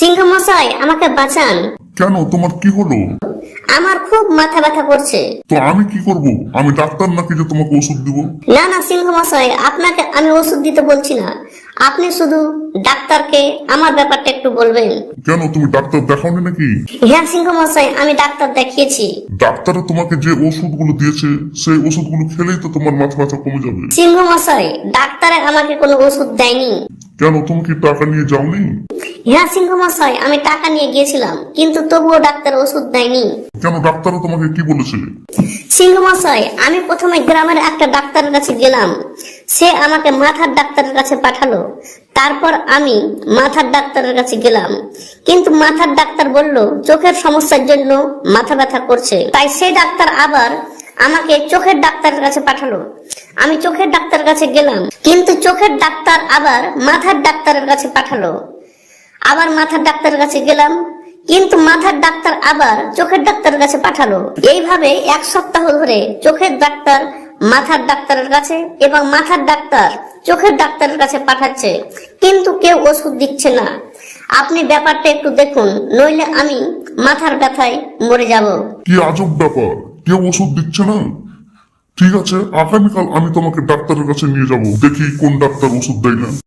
সিংহ মশাই আমাকে বাঁচান। কেন? তোমার কি হলো? আমার খুব মাথা ব্যথা করছে। তো আমি কি করব? আমি ডাক্তার নাকি যে তোমাকে ওষুধ দিব? না না সিংহ মশাই আপনাকে আমি ওষুধ দিতে বলছি না। আপনি শুধু ডাক্তারকে আমার ব্যাপারটা একটু বলবেন। কেন তুমি ডাক্তার দেখাওনি নাকি? হ্যাঁ সিংহ মশাই আমি ডাক্তার দেখিয়েছি। ডাক্তারে তোমাকে যে ওষুধগুলো দিয়েছে সেই ওষুধগুলো খেলেই তো তোমার মাথা ব্যথা কমে যাবে। সিংহ মশাই ডাক্তারে আমাকে কোনো ওষুধ দেয়নি। কেন তুমি কি টাকা নিয়ে যাওনি? হ্যাঁ সিংহ মশাই আমি টাকা নিয়ে গিয়েছিলাম কিন্তু তবুও ডাক্তার ওষুধ দেয়নি। কেন ডাক্তারও তোমাকে কি বলেছে? সিংহ মশাই আমি প্রথমে গ্রামের একটা ডাক্তারের কাছে গেলাম। সে আমাকে মাথার ডাক্তারের কাছে পাঠালো। তারপর আমি মাথার ডাক্তারের কাছে গেলাম। কিন্তু মাথার ডাক্তার বলল চোখের সমস্যার জন্য মাথা ব্যথা করছে। তাই সেই ডাক্তার আবার আমাকে চোখের ডাক্তারের কাছে পাঠালো। আমি চোখের ডাক্তারের কাছে গেলাম কিন্তু চোখের ডাক্তার আবার মাথার ডাক্তারের কাছে পাঠালো। আবার মাথার ডাক্তারের কাছে গেলাম, কিন্তু মাথার ডাক্তার আবার চোখের ডাক্তারের কাছে পাঠালো। এইভাবে এক সপ্তাহ ধরে চোখের ডাক্তার মাথার ডাক্তারের কাছে এবং মাথার ডাক্তার চোখের ডাক্তারের কাছে পাঠাচ্ছে, কিন্তু কেউ ওষুধ দিচ্ছে না। আপনি ব্যাপারটা একটু দেখুন, নইলে আমি মাথার ব্যথায় মরে যাব। কি আজব ব্যাপার, কেউ ওষুধ দিচ্ছে না? ঠিক আছে, আগামীকাল আমি তোমাকে ডাক্তারের কাছে নিয়ে যাব, দেখি কোন ডাক্তার ওষুধ দেয় না।